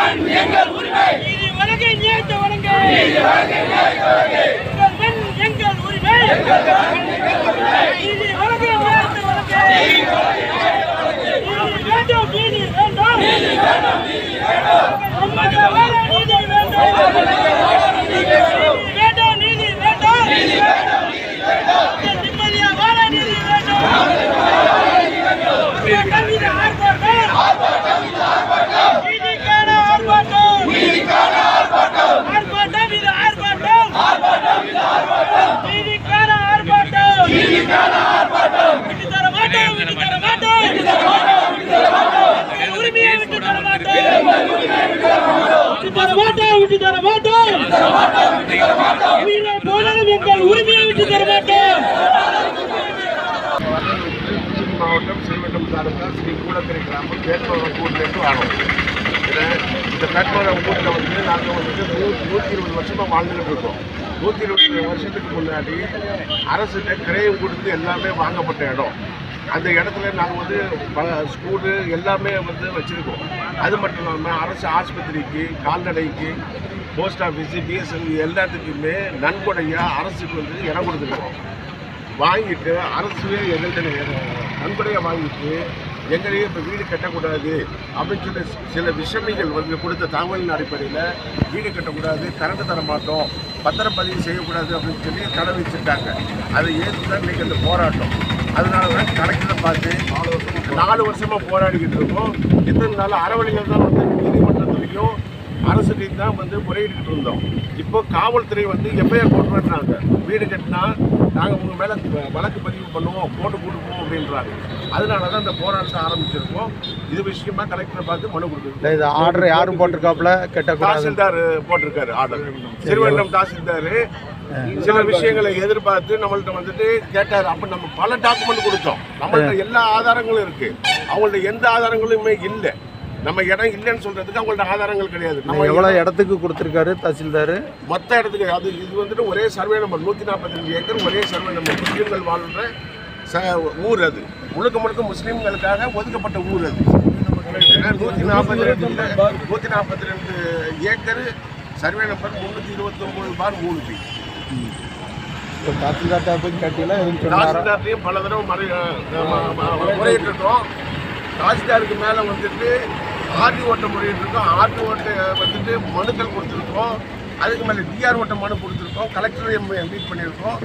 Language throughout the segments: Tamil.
மண் எங்கள் உரிமை. நீதி வழங்க நியாயத்தை வழங்க. நீதி வழங்க நியாயத்தை வழங்க. எங்கள் மண் எங்கள் உரிமை. எங்கள் மண் எங்கள் உரிமை. நீதி வழங்க நியாயத்தை வழங்க. நீதி வழங்க நியாயத்தை வழங்க. நீதி வேண்டும் நீதி வேண்டும். நீதி வேண்டும் மாட்டோம் விட்டு மாவட்டம் ஸ்ரீவட்டம் தாலுகா ஸ்ரீ கூடக்கரை கிராமம் வேட்பாளர் ஊர்லேருந்து வரோம் இந்த வேட்பாளர் ஊரில் வந்து நாங்கள் வந்துட்டு நூ நூற்றி இருபது வருஷமாக வாழ்ந்துகிட்டு இருக்கோம் நூற்றி இருபது வருஷத்துக்கு முன்னாடி அரசு கிரையம் கொடுத்து எல்லாமே வாங்கப்பட்ட இடம் அந்த இடத்துல நாங்கள் வந்து ஸ்கூலு எல்லாமே வந்து வச்சுருக்கோம். அது மட்டும் இல்லாமல் அரசு ஆஸ்பத்திரிக்கு கால்நடைக்கு போஸ்ட் ஆஃபீஸு பிஎஸ்என்எல் எல்லாத்துக்குமே நன்கொடையாக அரசுக்கு வந்து இடம் கொடுத்துருக்கோம். வாங்கிட்டு அரசு எங்கள்கிட்ட நன்கொடையாக வாங்கிட்டு எங்களையே இப்போ வீடு கட்டக்கூடாது அப்படின்னு சொல்லி சில விஷமிகள் வந்து கொடுத்த தகவலின் அடிப்படையில் வீடு கட்டக்கூடாது கரண்ட் தர மாட்டோம் பத்திரப்பதிவு செய்யக்கூடாது அப்படின்னு சொல்லி தடை வச்சுட்டாங்க அதை ஏற்று தான் இன்றைக்கி அந்த போராட்டம். அதனால தான் கணக்கில் பார்த்து நாலு வருஷம் நாலு வருஷமாக போராடிக்கிட்டு இருக்கோம். இத்தனை நாள் அறவழிகள் தான் வந்து நீதிமன்றத்துலேயும் அரசுகிட்ட தான் வந்து முறையிட்டு இருந்தோம். இப்போ காவல்துறை வந்து எஃப்ஐஆர் போட்டு பண்ணுறாங்க வீடு கட்டினா நாங்கள் உங்கள் மேலே வழக்கு பதிவு பண்ணுவோம் போட்டு கொடுப்போம் அப்படின்றாங்க. அதனால தான் இந்த போராட்டத்தை ஆரம்பிச்சிருக்கோம். இது விஷயமா கலெக்டரை பார்த்து மனு இல்லை இது ஆர்டர் யாரும் போட்டிருக்காப்புல? கட்டக்கூடாது தாசில்தார் போட்டிருக்காரு ஆர்டர். திருவண்ணம் தாசில்தார். சில விஷயங்களை எதிர்பார்த்து நம்மள்ட்ட வந்துட்டு கேட்டார். அப்ப நம்ம பல டாக்குமெண்ட் கொடுத்தோம். நம்மள்ட்ட எல்லா ஆதாரங்களும் இருக்கு. அவங்கள்ட்ட எந்த ஆதாரங்களுமே இல்லை. நம்ம இடம் இல்லைன்னு சொல்றதுக்கு அவங்கள்ட்ட ஆதாரங்கள் கிடையாது. நம்ம எவ்வளோ இடத்துக்கு கொடுத்துருக்காரு தஹசில்தார் மொத்த இடத்துக்கு அது இது வந்துட்டு ஒரே சர்வே நம்பர் நூற்றி நாற்பத்தஞ்சு ஏக்கர் ஒரே சர்வே நம்பர் முஸ்லீம்கள் வாழ்ற ச ஊர் அது. முழுக்க முழுக்க முஸ்லீம்களுக்காக ஒதுக்கப்பட்ட ஊர் அது. நூற்றி நாற்பத்தி ரெண்டு நூற்றி நாற்பத்தி ரெண்டு ஏக்கர் சர்வே நம்பர் முந்நூற்றி இருபத்தொம்போது பார் மூணு பி இப்போ தாசில்தார்ட்ட போய் கட்டில எதுவும் சொன்னாரா? தாசில்தார்லையும் பல தடவை மறை முறையிட்டு இருக்கோம் தாசில்தாருக்கு மேலே வந்துட்டு ஆர்டி ஓட்ட முறையிட்டு இருக்கோம் ஆர்டி ஓட்ட வந்துட்டு மனுக்கள் கொடுத்துருக்கோம். அதுக்கு மேலே டிஆர் ஓட்ட மனு கொடுத்துருக்கோம். கலெக்டரையும் மீட் பண்ணியிருக்கோம்.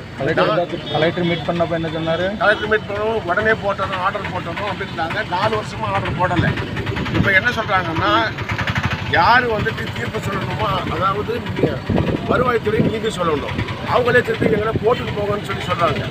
கலெக்டர் மீட் பண்ணப்ப என்ன சொன்னார்? கலெக்டர் மீட் பண்ணணும். உடனே போட்டணும் ஆர்டர் போட்டணும் அப்படின்றாங்க நாலு வருஷமா ஆர்டர் போடலை. இப்போ என்ன சொல்கிறாங்கன்னா யார் வந்துட்டு தீர்ப்பு சொல்லணுமோ அதாவது வருவாய்த்துறை நீதி சொல்லணும். அவங்களே திருப்பி எங்களை போட்டுட்டு போங்கன்னு சொல்லி சொல்கிறாங்க